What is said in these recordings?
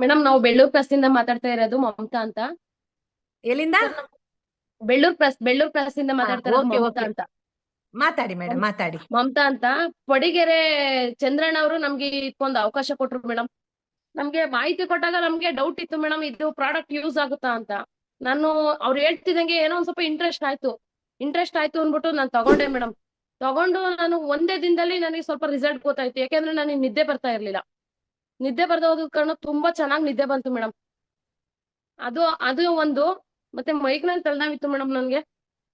Madam ನಾವು Bellur press ಇಂದ ಮಾತಾಡ್ತಾ ಇರೋದು ಮಮತಾ ಅಂತ. ಎಲ್ಲಿಂದ? ಬೆಳ್ಳೂರ್ ಪ್ರೆಸ್ ಬೆಳ್ಳೂರ್ ಪ್ರೆಸ್ ಇಂದ ಮಾತಾಡ್ತಾ ಇರೋದು ಮಮತಾ ಅಂತ. ಮಾತಾಡಿ ಮೇಡಮ್ ಮಾತಾಡಿ. ಮಮತಾ ಅಂತ. ಪಡಿಗೆರೆ ಚಂದ್ರಣ್ಣ ಅವರು ನಮ್ಗೆ ಇದಕ್ಕೊಂದು ಅವಕಾಶ ಕೊಟ್ರು ಮೇಡಮ್ ನಮ್ಗೆ ಮಾಹಿತಿ ಕೊಟ್ಟಾಗ ನಮ್ಗೆ ಡೌಟ್ ಇತ್ತು ಮೇಡಮ್ ಇದು ಪ್ರಾಡಕ್ಟ್ ಯೂಸ್ ಆಗುತ್ತಾ ಅಂತ. ನಾನು ಅವ್ರು ಹೇಳ್ತಿದಂಗೆ ಏನೋ ಒಂದ್ ಸ್ವಲ್ಪ ಇಂಟ್ರೆಸ್ಟ್ ಆಯ್ತು. ಇಂಟ್ರೆಸ್ಟ್ ಆಯ್ತು ಅಂದ್ಬಿಟ್ಟು ನಾನು ತಗೊಂಡೆ ಮೇಡಮ್ ತಗೊಂಡು ನಾನು ಒಂದೇ ದಿನದಲ್ಲಿ ನನಗೆ ಸ್ವಲ್ಪ ರಿಸಲ್ಟ್ ಗೊತ್ತಾಯ್ತು. ಯಾಕೆಂದ್ರೆ ನನಗೆ ನಿದ್ದೆ ಬರ್ತಾ ಇರ್ಲಿಲ್ಲ. ನಿದ್ದೆ ಬರ್ದ ಹೋದ ಕಾರಣ ತುಂಬಾ ಚೆನ್ನಾಗಿ ನಿದ್ದೆ ಬಂತು ಮೇಡಮ್ ಅದು ಅದು ಒಂದು, ಮತ್ತೆ ಮೈಗ್ರೇನ್ ತಲೆನೋವಿತ್ತು ಮೇಡಮ್ ನನ್ಗೆ.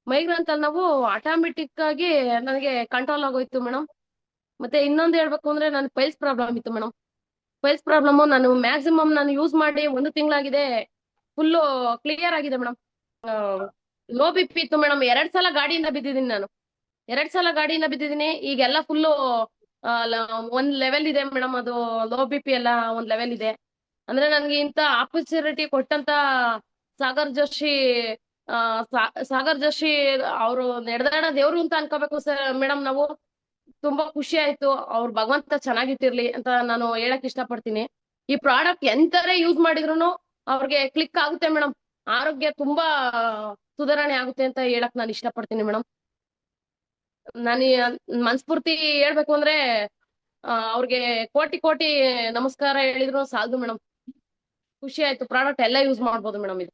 ಮೈಗ್ರೇನ್ ತಲೆನೋವು ಆಟೋಮೆಟಿಕ್ ಆಗಿ ನನಗೆ ಕಂಟ್ರೋಲ್ ಆಗೋಯ್ತು ಮೇಡಮ್ ಮತ್ತೆ ಇನ್ನೊಂದು ಹೇಳ್ಬೇಕು ಅಂದ್ರೆ ನನ್ ಪೈಲ್ಸ್ ಪ್ರಾಬ್ಲಮ್ ಇತ್ತು ಮೇಡಮ್ ಪೈಲ್ಸ್ ಪ್ರಾಬ್ಲಮ್ ನಾನು ಮ್ಯಾಕ್ಸಿಮಮ್ ನಾನು ಯೂಸ್ ಮಾಡಿ ಒಂದು ತಿಂಗಳಾಗಿದೆ ಫುಲ್ಲು ಕ್ಲಿಯರ್ ಆಗಿದೆ ಮೇಡಮ್ ಲೋ ಬಿ ಪಿ ಇತ್ತು ಮೇಡಮ್ ಎರಡ್ ಸಲ ಗಾಡಿಯಿಂದ ಬಿದ್ದಿದ್ದೀನಿ ನಾನು. ಎರಡ್ ಸಲ ಗಾಡಿಯಿಂದ ಬಿದ್ದಿದ್ದೀನಿ. ಈಗೆಲ್ಲ ಫುಲ್ಲು ಒಂದ್ ಲೆವೆಲ್ ಇದೆ ಮೇಡಮ್ ಅದು ಲೋ ಬಿ ಪಿ ಎಲ್ಲ ಒಂದ್ ಲೆವೆಲ್ ಇದೆ. ಅಂದ್ರೆ ನನ್ಗೆ ಇಂತ ಆಪರ್ಚುನಿಟಿ ಕೊಟ್ಟಂತ ಸಾಗರ್ ಜೋಶಿ ಸಾಗರ್ ಜೋಶಿ ಅವರು ನಡೆದಾಡ ದೇವ್ರು ಅಂತ ಅನ್ಕೋಬೇಕು ಸರ್ ಮೇಡಮ್ ನಾವು. ತುಂಬಾ ಖುಷಿ ಆಯ್ತು, ಅವ್ರ ಭಗವಂತ ಚೆನ್ನಾಗಿಟ್ಟಿರ್ಲಿ ಅಂತ ನಾನು ಹೇಳಕ್ ಇಷ್ಟಪಡ್ತೀನಿ. ಈ ಪ್ರಾಡಕ್ಟ್ ಎಂತರೇ ಯೂಸ್ ಮಾಡಿದ್ರು ಅವ್ರಿಗೆ ಕ್ಲಿಕ್ ಆಗುತ್ತೆ ಮೇಡಮ್ ಆರೋಗ್ಯ ತುಂಬಾ ಸುಧಾರಣೆ ಆಗುತ್ತೆ ಅಂತ ಹೇಳಕ್ ನಾನು ಇಷ್ಟಪಡ್ತೀನಿ ಮೇಡಮ್ ನಾನು ಮನಸ್ಪೂರ್ತಿ ಹೇಳ್ಬೇಕು ಅಂದ್ರೆ ಅವ್ರಿಗೆ ಕೋಟಿ ಕೋಟಿ ನಮಸ್ಕಾರ ಹೇಳಿದ್ರು ಸಾಲದು ಮೇಡಮ್ ಖುಷಿ ಆಯ್ತು. ಪ್ರಾಡಕ್ಟ್ ಎಲ್ಲ ಯೂಸ್ ಮಾಡ್ಬೋದು ಮೇಡಮ್ ಇದು.